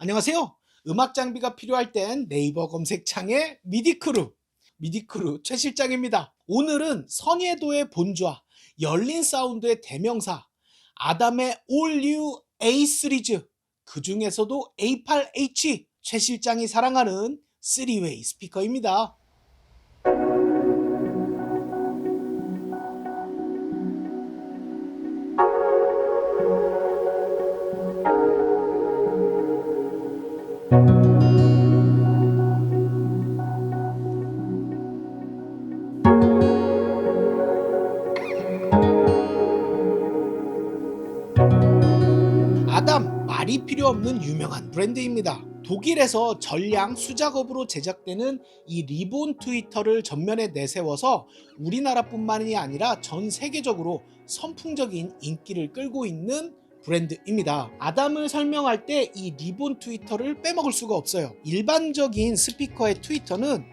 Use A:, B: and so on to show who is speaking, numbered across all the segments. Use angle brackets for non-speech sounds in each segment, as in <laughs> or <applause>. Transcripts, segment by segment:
A: 안녕하세요. 음악 장비가 필요할 땐 네이버 검색창에 미디크루, 미디크루 최 실장입니다. 오늘은 선예도의 본좌, 열린 사운드의 대명사, 아담의 You A 시리즈, 그 중에서도 A8H 최 실장이 사랑하는 3웨이 스피커입니다. 유명한 브랜드입니다. 독일에서 전량 수작업으로 제작되는 이 리본 트위터를 전면에 내세워서 우리나라뿐만이 아니라 전 세계적으로 선풍적인 인기를 끌고 있는 브랜드입니다. 아담을 설명할 때 이 리본 트위터를 빼먹을 수가 없어요. 일반적인 스피커의 트위터는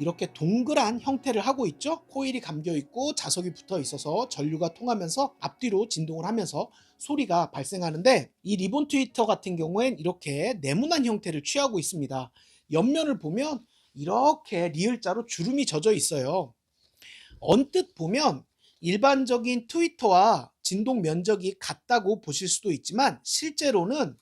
A: 이렇게 동그란 형태를 하고 있죠. 코일이 감겨 있고 자석이 붙어 있어서 전류가 통하면서 앞뒤로 진동을 하면서 소리가 발생하는데 이 리본 트위터 같은 경우엔 이렇게 네모난 형태를 취하고 있습니다. 옆면을 보면 이렇게 리을자로 주름이 젖어 있어요. 언뜻 보면 일반적인 트위터와 진동 면적이 같다고 보실 수도 있지만 실제로는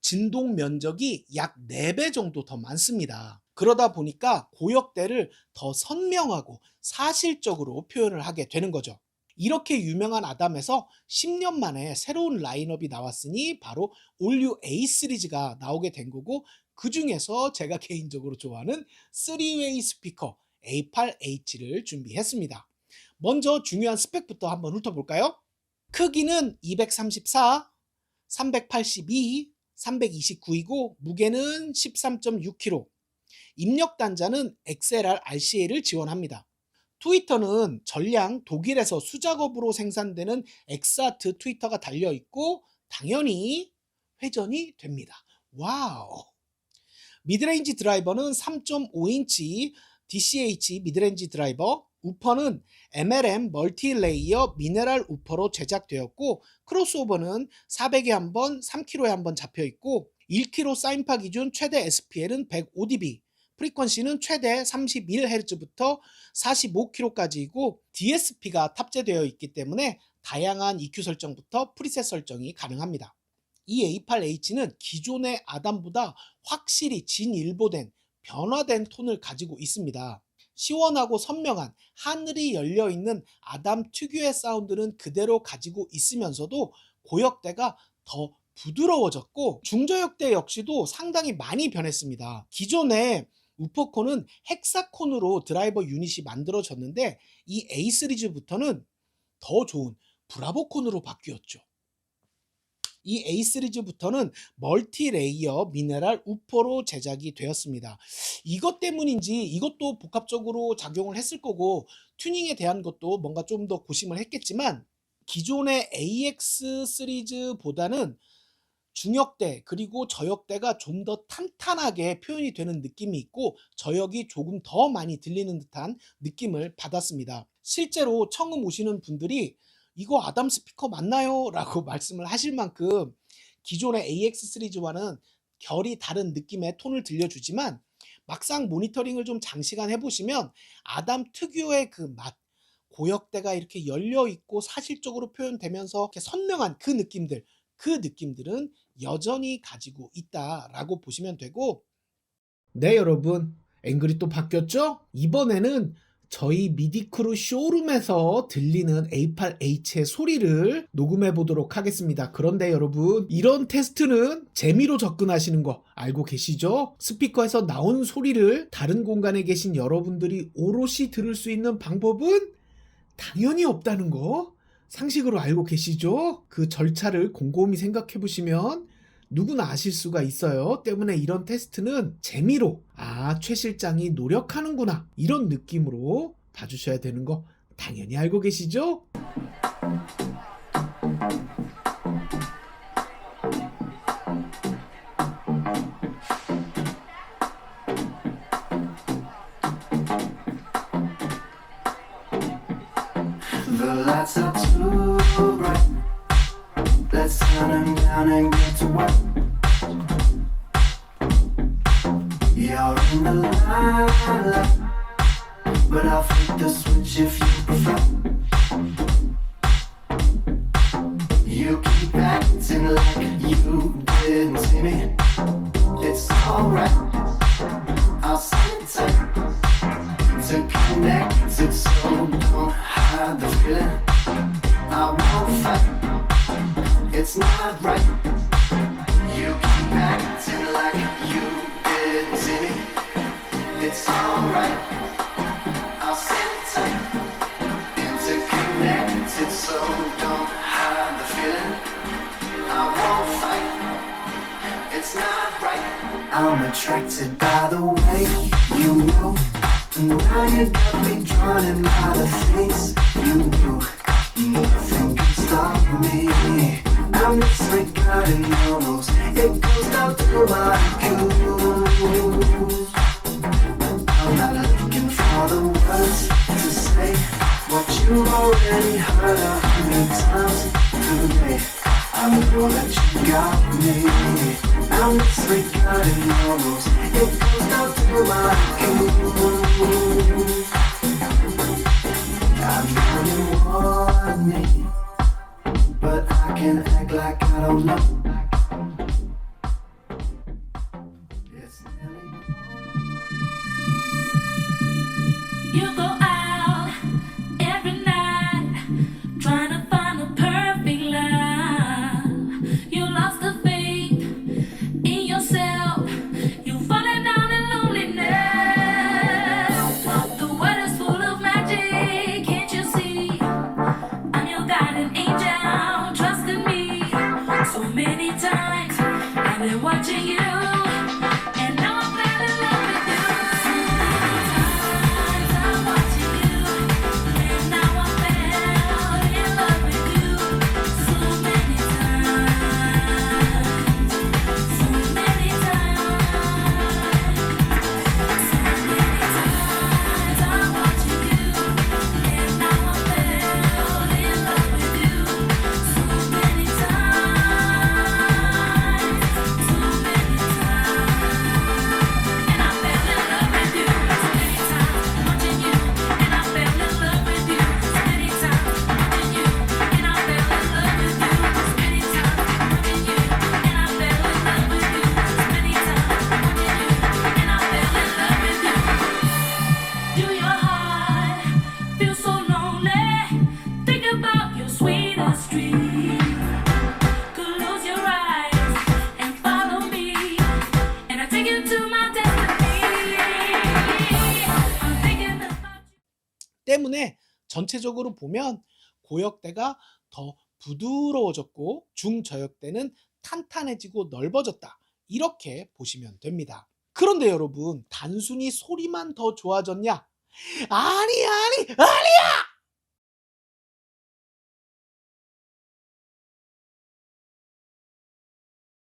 A: 진동 면적이 약 4배 정도 더 많습니다. 그러다 보니까 고역대를 더 선명하고 사실적으로 표현을 하게 되는 거죠. 이렇게 유명한 아담에서 10년 만에 새로운 라인업이 나왔으니 바로 올류 A 시리즈가 나오게 된 거고 그 중에서 제가 <laughs> 개인적으로 좋아하는 3웨이 스피커 A8H를 준비했습니다. 먼저 중요한 스펙부터 한번 훑어볼까요? 크기는 234, 382, 329이고 무게는 13.6kg. 입력 단자는 XLR RCA를 지원합니다. 트위터는 전량 독일에서 수작업으로 생산되는 엑사트 트위터가 달려 있고 당연히 회전이 됩니다. 와우. 미드레인지 드라이버는 3.5인치 DCH 미드레인지 드라이버, 우퍼는 MLM 멀티레이어 미네랄 우퍼로 제작되었고 크로스오버는 400에 한 번, 3kg에 한 번 잡혀 있고 1kg 사인파 기준 최대 SPL은 105dB, 프리퀀시는 최대 31Hz부터 45kHz이고 DSP가 탑재되어 있기 때문에 다양한 EQ 설정부터 프리셋 설정이 가능합니다. 이 A8H는 기존의 아담보다 확실히 진일보된 변화된 톤을 가지고 있습니다. 시원하고 선명한 하늘이 열려 있는 아담 특유의 사운드는 그대로 가지고 있으면서도 고역대가 더 부드러워졌고 중저역대 역시도 상당히 많이 변했습니다. 기존에 우퍼콘은 헥사콘으로 드라이버 유닛이 만들어졌는데 이 A 시리즈부터는 더 좋은 브라보콘으로 바뀌었죠. 이 A 시리즈부터는 멀티 레이어 미네랄 우퍼로 제작이 되었습니다. 이것 때문인지 이것도 복합적으로 작용을 했을 거고 튜닝에 대한 것도 뭔가 좀 더 고심을 했겠지만 기존의 AX 시리즈보다는 중역대 그리고 저역대가 좀 더 탄탄하게 표현이 되는 느낌이 있고 저역이 조금 더 많이 들리는 듯한 느낌을 받았습니다. 실제로 청음 오시는 분들이 이거 아담 스피커 맞나요? <laughs> 라고 말씀을 하실 만큼 기존의 AX 시리즈와는 결이 다른 느낌의 톤을 들려주지만 막상 모니터링을 좀 장시간 해보시면 아담 특유의 그 맛, 고역대가 이렇게 열려 있고 사실적으로 표현되면서 이렇게 선명한 그 느낌들, 그 느낌들은 여전히 가지고 있다라고 보시면 되고 네 여러분 앵글이 또 바뀌었죠? 이번에는 저희 미디크루 쇼룸에서 들리는 A8H의 소리를 녹음해 보도록 하겠습니다. 그런데 여러분, 이런 테스트는 재미로 접근하시는 거 알고 계시죠? 스피커에서 나온 소리를 다른 공간에 계신 여러분들이 오롯이 들을 수 있는 방법은 당연히 없다는 거 상식으로 알고 계시죠? 그 절차를 곰곰이 생각해 보시면 누구나 아실 수가 있어요. 때문에 이런 테스트는 재미로, 아, 최 실장이 노력하는구나. 이런 느낌으로 봐주셔야 되는 거 당연히 알고 계시죠?
B: the lights are too bright. Let's turn them down and get to work. You're in the limelight, but I'll flip the switch if you prefer. You keep acting like you didn't see me. It's alright. I'll sit tight to connect it so don't hide the feeling. I won't fight. It's not right. You keep acting like you didn't see me. It's alright. I'll sit tight. Interconnected, so don't hide the feeling. I won't fight. It's not right. I'm attracted by the way you move. And now you got me drawn in by the things you. Nothing can stop me. I'm disregarding your rules. It goes down to my cues. I'm not looking for the words to say what you already heard a hundred times today. I know that you got me. I'm disregarding rules. It goes down to my cues. But I can act like I don't know.
A: 때문에 전체적으로 보면 고역대가 더 부드러워졌고 중저역대는 탄탄해지고 넓어졌다. 이렇게 보시면 됩니다. 그런데 여러분, 단순히 소리만 더 좋아졌냐? 아니, 아니, 아니야!